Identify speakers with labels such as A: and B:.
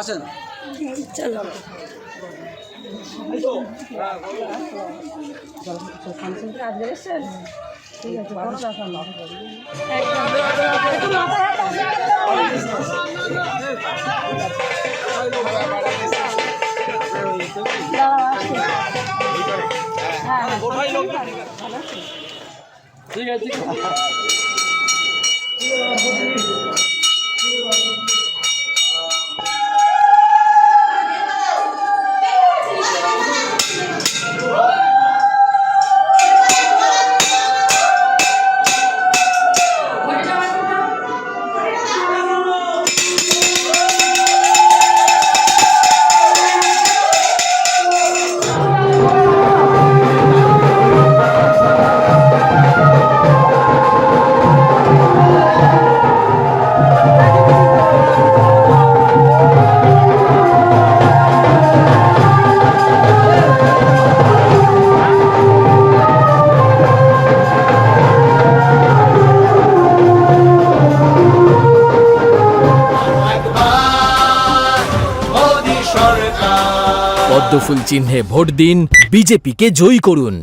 A: আসেন।
B: চলো
A: ঠিক আছে।
C: পদ্মফুল চিহ্নে ভোট দিন বিজেপিকে জয়ী করুন।